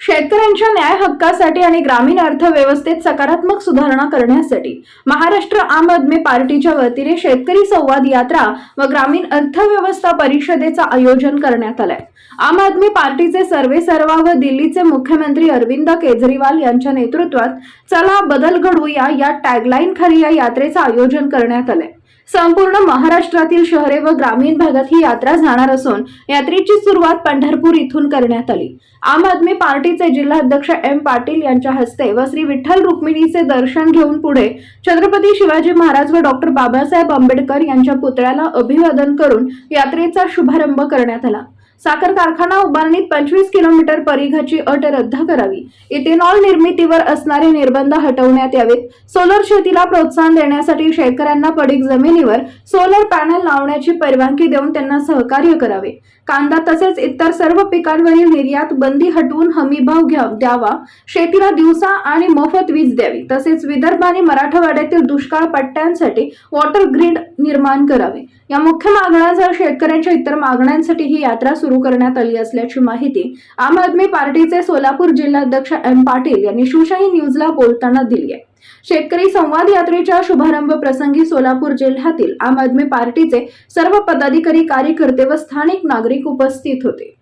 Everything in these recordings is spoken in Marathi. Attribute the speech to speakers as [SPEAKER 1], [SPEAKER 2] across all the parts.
[SPEAKER 1] शेतकऱ्यांच्या न्याय हक्कासाठी आणि ग्रामीण अर्थव्यवस्थेत सकारात्मक सुधारणा करण्यासाठी महाराष्ट्र आम आदमी पार्टीच्या वतीने शेतकरी संवाद यात्रा व ग्रामीण अर्थव्यवस्था परिषदेचं आयोजन करण्यात आलंय. आम आदमी पार्टीचे सर्वे सर्वा व दिल्लीचे मुख्यमंत्री अरविंद केजरीवाल यांच्या नेतृत्वात चला बदल घडवूया या टॅगलाईन खाली या यात्रेचं आयोजन करण्यात आलंय. संपूर्ण महाराष्ट्रातील शहरे व ग्रामीण भागात ही यात्रा जाणार असून यात्रेची सुरुवात पंढरपूर इथून करण्यात आली. आम आदमी पार्टीचे जिल्हाध्यक्ष एम पाटील यांच्या हस्ते व श्री विठ्ठल रुक्मिणीचे दर्शन घेऊन पुढे छत्रपती शिवाजी महाराज व डॉक्टर बाबासाहेब आंबेडकर यांच्या पुतळ्याला अभिवादन करून यात्रेचा शुभारंभ करण्यात आला. साखर कारखाना उभारणीत पंचवीस किलोमीटर परिघाची अट रद्द करावी. इथेनॉल निर्मितीवर असणारे निर्बंध हटवण्यात यावेत. सोलर शेतीला प्रोत्साहन देण्यासाठी शेतकऱ्यांना पडीक जमिनीवर सोलर पॅनल लावण्याची परवानगी देऊन त्यांना सहकार्य करावे. कांदा तसेच इतर सर्व पिकांवरील निर्यात बंदी हटवून हमीभाव घ्या द्यावा. शेतीला दिवसा आणि मोफत वीज द्यावी. तसेच विदर्भ आणि मराठवाड्यातील दुष्काळ पट्ट्यांसाठी वॉटर ग्रीड निर्माण करावे. या मुख्य मागण्यांसह शेतकऱ्यांच्या इतर मागण्यांसाठी ही यात्रा सुरू करण्यात आली असल्याची माहिती आम आदमी पार्टीचे सोलापूर जिल्हाध्यक्ष एम पाटील यांनी शिवशाही न्यूजला बोलताना दिली आहे. शेतकरी संवाद यात्रेच्या शुभारंभ प्रसंगी सोलापूर जिल्ह्यातील आम आदमी पार्टीचे सर्व पदाधिकारी कार्यकर्ते व स्थानिक नागरिक उपस्थित होते.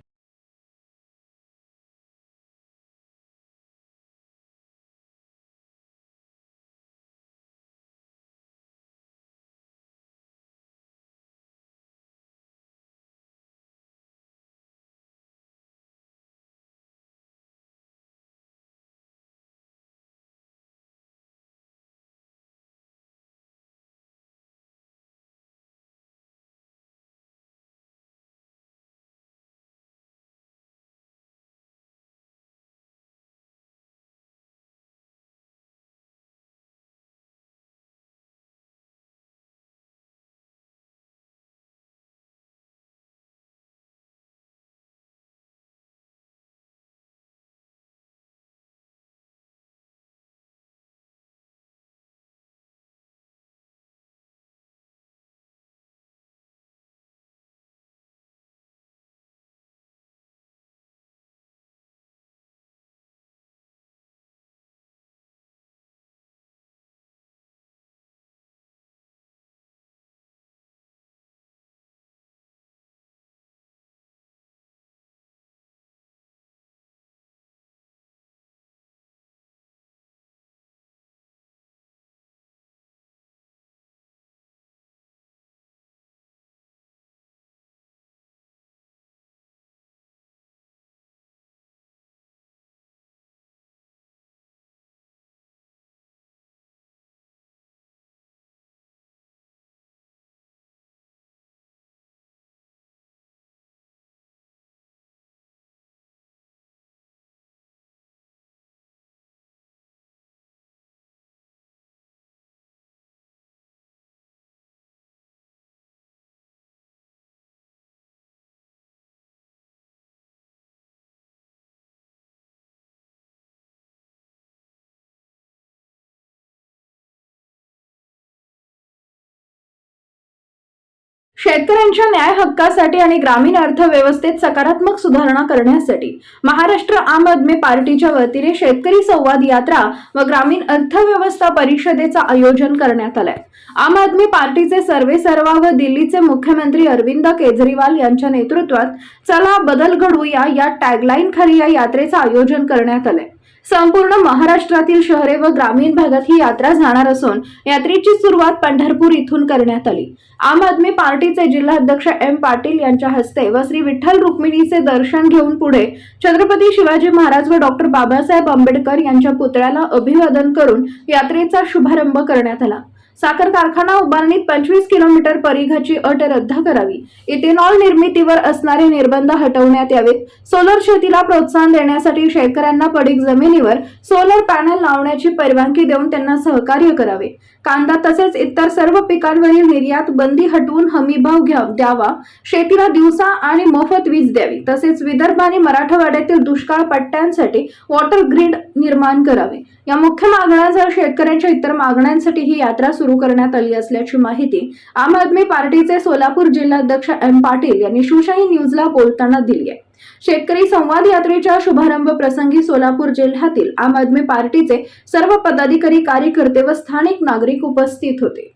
[SPEAKER 1] शेतकऱ्यांच्या न्याय हक्कासाठी आणि ग्रामीण अर्थव्यवस्थेत सकारात्मक सुधारणा करण्यासाठी महाराष्ट्र आम आदमी पार्टीच्या वतीने शेतकरी संवाद यात्रा व ग्रामीण अर्थव्यवस्था परिषदेचं आयोजन करण्यात आलंय. आम आदमी पार्टीचे सर्वे सर्वा व दिल्लीचे मुख्यमंत्री अरविंद केजरीवाल यांच्या नेतृत्वात चला बदल घडवूया या टॅगलाईन खाली या यात्रेचं आयोजन करण्यात आलंय. संपूर्ण महाराष्ट्रातील शहरे व ग्रामीण भागात ही यात्रा जाणार असून यात्रेची सुरुवात पंढरपूर इथून करण्यात आली. आम आदमी पार्टीचे जिल्हाध्यक्ष एम पाटील यांच्या हस्ते व श्री विठ्ठल रुक्मिणीचे दर्शन घेऊन पुढे छत्रपती शिवाजी महाराज व डॉक्टर बाबासाहेब आंबेडकर यांच्या पुतळ्याला अभिवादन करून यात्रेचा शुभारंभ करण्यात आला. साखर कारखाना उभारणीत पंचवीस किलोमीटर परिघाची अट रद्द करावी. इथेनॉल निर्मितीवर असणारे निर्बंध हटवण्यात यावेत. सोलर शेतीला प्रोत्साहन देण्यासाठी शेतकऱ्यांना पडीक जमिनीवर सोलर पॅनल लावण्याची परवानगी देऊन त्यांना सहकार्य करावे. कांदा तसेच इतर सर्व पिकांवरील निर्यात बंदी हटवून हमीभाव घ्या द्यावा. शेतीला दिवसा आणि मोफत वीज द्यावी. तसेच विदर्भ आणि मराठवाड्यातील दुष्काळ पट्ट्यांसाठी वॉटर ग्रीड निर्माण करावे. या मुख्य मागण्यांसह शेतकऱ्यांच्या इतर मागण्यांसाठी ही यात्रा सुरू करण्यात आली असल्याची माहिती आम आदमी पार्टीचे सोलापूर जिल्हाध्यक्ष एम पाटील यांनी शिवशाही न्यूजला बोलताना दिली आहे. शेतकरी संवाद यात्रेच्या शुभारंभ प्रसंगी सोलापूर जिल्ह्यातील आम आदमी पार्टीचे सर्व पदाधिकारी कार्यकर्ते व स्थानिक नागरिक उपस्थित होते.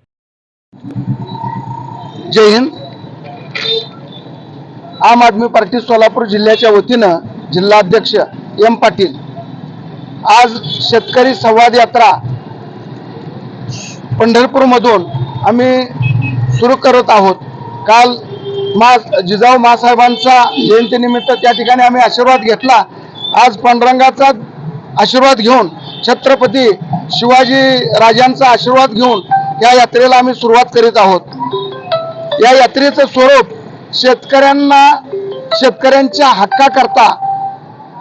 [SPEAKER 2] जय हिंद. आम आदमी पार्टी सोलापूर जिल्ह्याच्या वतीनं जिल्हाध्यक्ष एम पाटील आज शेतकरी संवाद यात्रा पंढरपूरमधून आम्ही सुरू करत आहोत. काल मा जिजाऊ मासाहेबांचा जयंतीनिमित्त त्या ठिकाणी आम्ही आशीर्वाद घेतला. आज पांडुरंगाचा आशीर्वाद घेऊन छत्रपती शिवाजी राजांचा आशीर्वाद घेऊन या यात्रेला आम्ही सुरुवात करीत आहोत. या यात्रेचं स्वरूप शेतकऱ्यांना शेतकऱ्यांच्या हक्काकरता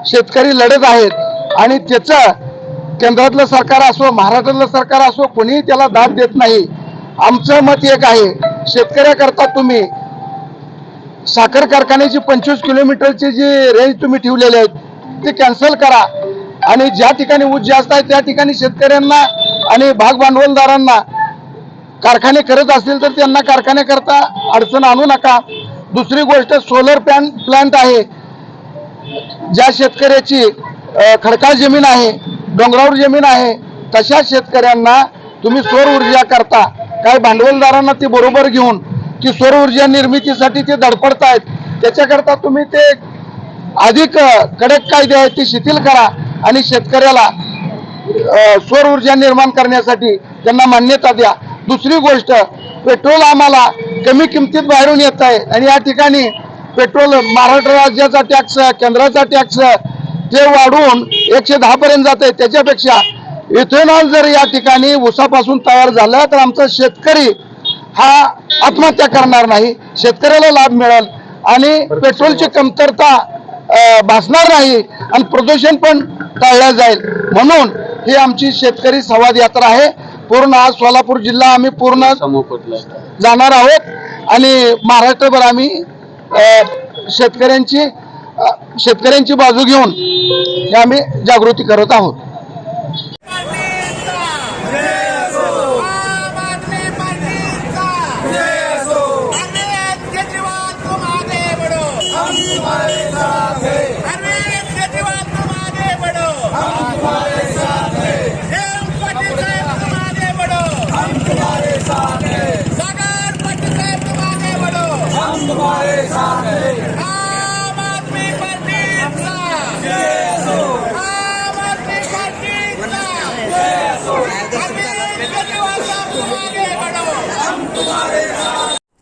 [SPEAKER 2] शेतकरी लढत आहेत आणि त्याचं केंद्रातलं सरकार असो महाराष्ट्रातलं सरकार असो कोणीही त्याला दाद देत नाही. आमचं मत एक आहे शेतकऱ्याकरता तुम्ही साखर कारखान्याची पंचवीस किलोमीटरची जी रेंज तुम्ही ठेवलेली आहेत ते कॅन्सल करा. आणि ज्या ठिकाणी ऊस जास्त आहे त्या ठिकाणी शेतकऱ्यांना आणि भाग भांडवलदारांना कारखाने करत असतील तर त्यांना कारखान्याकरता अडचण आणू नका. दुसरी गोष्ट सोलर पॅन प्लांट आहे. ज्या शेतकऱ्याची खडकाळ जमीन आहे डोंगरावर जमीन आहे तशा शेतकऱ्यांना तुम्ही सौर ऊर्जा करता. काही भांडवलदारांना ते बरोबर घेऊन की सौर ऊर्जा निर्मितीसाठी ते धडपडतायत. त्याच्याकरता तुम्ही ते अधिक कडक कायदे आहेत ते शिथिल करा आणि शेतकऱ्याला सौर ऊर्जा निर्माण करण्यासाठी त्यांना मान्यता द्या. दुसरी गोष्ट पेट्रोल आम्हाला कमी किमतीत बाहेरून येत आहे आणि या ठिकाणी पेट्रोल महाराष्ट्र राज्याचा टॅक्स केंद्राचा टॅक्स ते वाढवून एकशे दहा पर्यंत जात आहे त्याच्यापेक्षा इथेनॉल जर या ठिकाणी उसापासून तयार झालं तर आमचा शेतकरी हा आत्महत्या करणार नाही. शेतकऱ्याला लाभ मिळेल आणि पेट्रोलची कमतरता भासणार नाही आणि प्रदूषण पण टाळलं जाईल. म्हणून ही आमची शेतकरी संवाद यात्रा आहे. पूर्ण आज सोलापूर जिल्हा आम्ही पूर्ण जाणार आहोत. आणि महाराष्ट्रभर आम्ही शेतकऱ्यांची शेतकऱ्यांची बाजू घेऊन आम्ही जागृती करत आहोत.